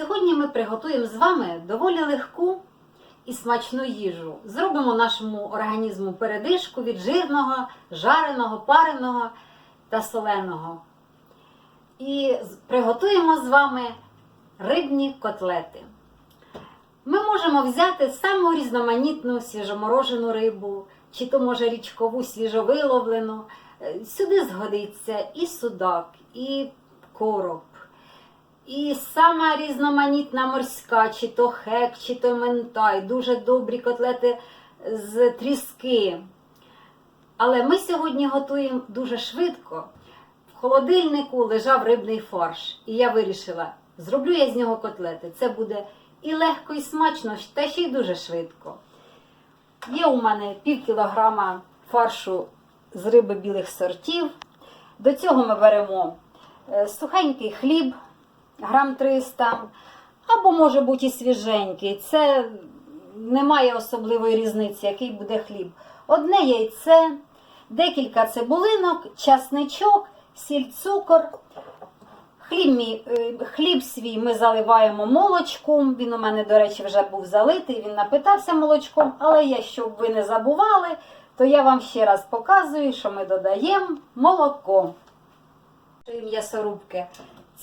Сьогодні ми приготуємо з вами доволі легку і смачну їжу. Зробимо нашому організму передишку від жирного, жареного, пареного та соленого. І приготуємо з вами рибні котлети. Ми можемо взяти саму різноманітну свіжоморожену рибу, чи то може річкову свіжовиловлену. Е, Сюди згодиться і судак, і короб, і сама різноманітна морська, чи то хек, чи то ментай, дуже добрі котлети з тріски. Але ми сьогодні готуємо дуже швидко. В холодильнику лежав рибний фарш, і я вирішила, зроблю я з нього котлети. Це буде і легко, і смачно, та ще й дуже швидко. Є у мене пів кілограма фаршу з риби білих сортів. До цього ми беремо е, сухенький хліб, грам 300, або може бути і свіженький. Це немає особливої різниці, який буде хліб. Одне яйце, декілька цибулинок, часничок, сіль, цукор. Хліб, мій, е, хліб свій ми заливаємо молочком. Він у мене, до речі, вже був залитий, він напитався молочком. Але я, щоб ви не забували, то я вам ще раз показую, що ми додаємо молоко. М'ясорубки,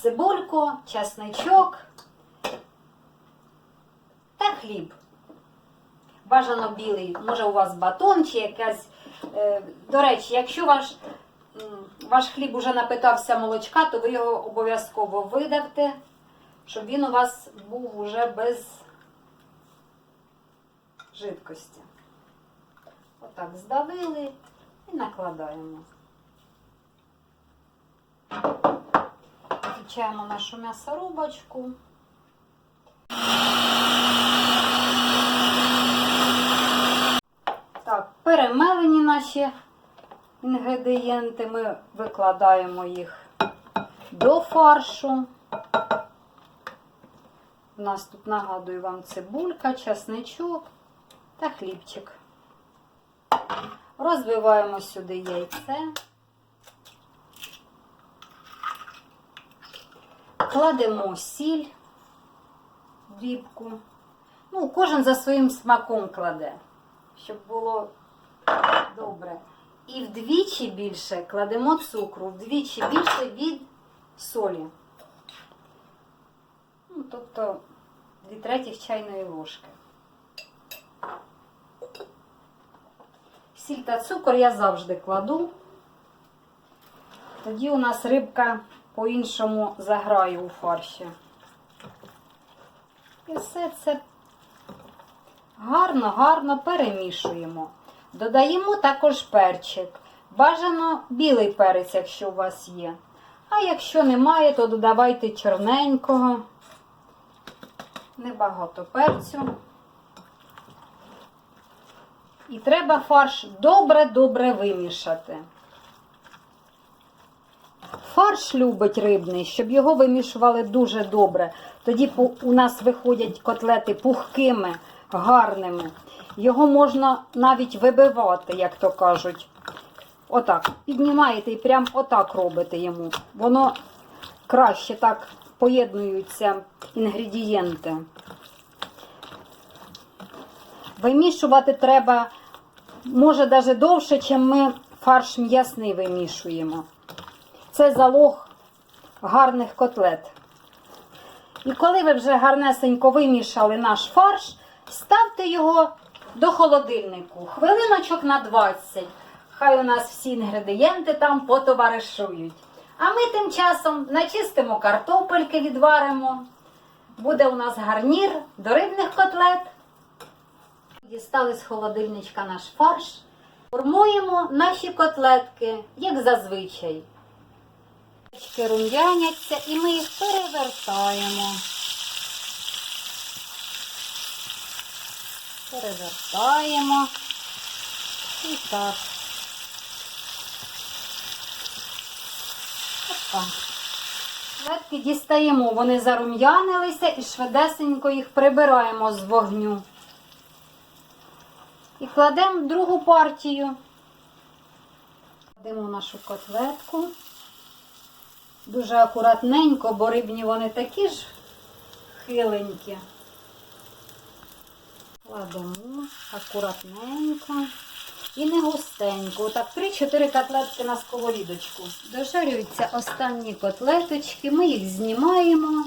цибульку, часничок та хліб. Бажано білий, може у вас батон чи якась. е, До речі, якщо ваш, ваш хліб уже напитався молочка, то ви його обов'язково видавте, щоб він у вас був уже без жидкості. Отак здавили і накладаємо. Включаємо нашу м'ясорубочку. Так, перемелені наші інгредієнти. Ми викладаємо їх до фаршу. У нас тут нагадую вам цибулька, часничок та хлібчик. Розбиваємо сюди яйце. Кладемо сіль, дрібку. Ну, кожен за своїм смаком кладе, щоб було добре. І вдвічі більше кладемо цукру, вдвічі більше від солі. Ну, тобто 2 третіх чайної ложки. Сіль та цукор я завжди кладу. Тоді у нас рибка по-іншому заграє у фарші. І все це гарно, гарно перемішуємо. Додаємо також перчик. Бажано білий перець, якщо у вас є. А якщо немає, то додавайте чорненького. Небагато перцю. І треба фарш добре-добре вимішати. Фарш любить рибний, щоб його вимішували дуже добре. Тоді у нас виходять котлети пухкими, гарними. Його можна навіть вибивати, як то кажуть. Отак. Піднімаєте і прям отак робите йому. Воно краще так поєднуються інгредієнти. Вимішувати треба, може, навіть довше, ніж ми фарш м'ясний вимішуємо. Це залог гарних котлет. І коли ви вже гарнесенько вимішали наш фарш, ставте його до холодильнику. Хвилиночок на 20. Хай у нас всі інгредієнти там потоваришують. А ми тим часом начистимо картопельки, відваримо. Буде у нас гарнір до рибних котлет. Дістали з холодильничка наш фарш. Формуємо наші котлетки, як зазвичай. Рум'яняться і ми їх перевертаємо. Перевертаємо. І так. Опа. Котлетки дістаємо, вони зарум'янилися і швидесенько їх прибираємо з вогню. І кладемо другу партію. Кладемо нашу котлетку. Дуже акуратненько, бо рибні вони такі ж похиленькі. Кладемо акуратненько. І не густенько. Отак 3-4 котлетки на сковорідочку. Дожарюються останні котлеточки. Ми їх знімаємо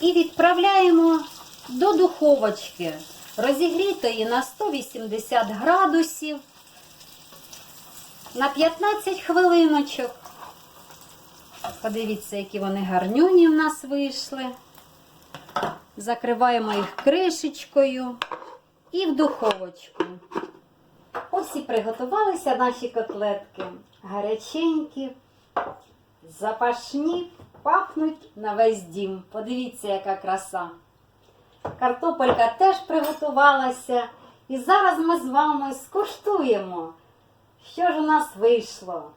і відправляємо до духовочки. Розігрітої на 180 градусів на 15 хвилиночок. Подивіться, які вони гарнюні в нас вийшли. Закриваємо їх кришечкою і в духовочку. Ось і приготувалися наші котлетки. Гаряченькі, запашні, пахнуть на весь дім. Подивіться, яка краса. Картопелька теж приготувалася. І зараз ми з вами скуштуємо, що ж у нас вийшло.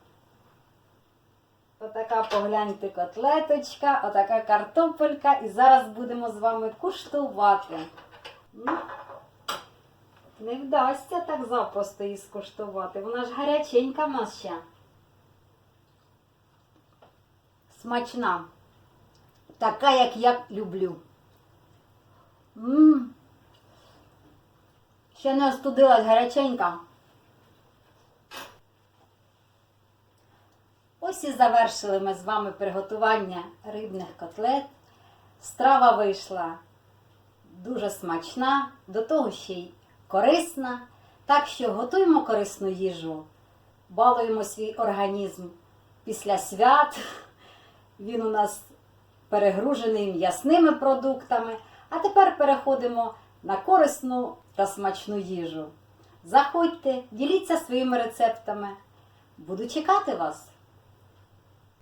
Отака погляньте котлеточка, отака картопелька. І зараз будемо з вами куштувати. Не вдасться так запросто її скуштувати. Вона ж гаряченька в нас ще. Смачна. Така, як я люблю. Мм. Ще не остудилась гаряченька. Ось і завершили ми з вами приготування рибних котлет. Страва вийшла дуже смачна, до того ще й корисна. Так що готуємо корисну їжу, балуємо свій організм після свят. Він у нас перегружений м'ясними продуктами. А тепер переходимо на корисну та смачну їжу. Заходьте, діліться своїми рецептами. Буду чекати вас.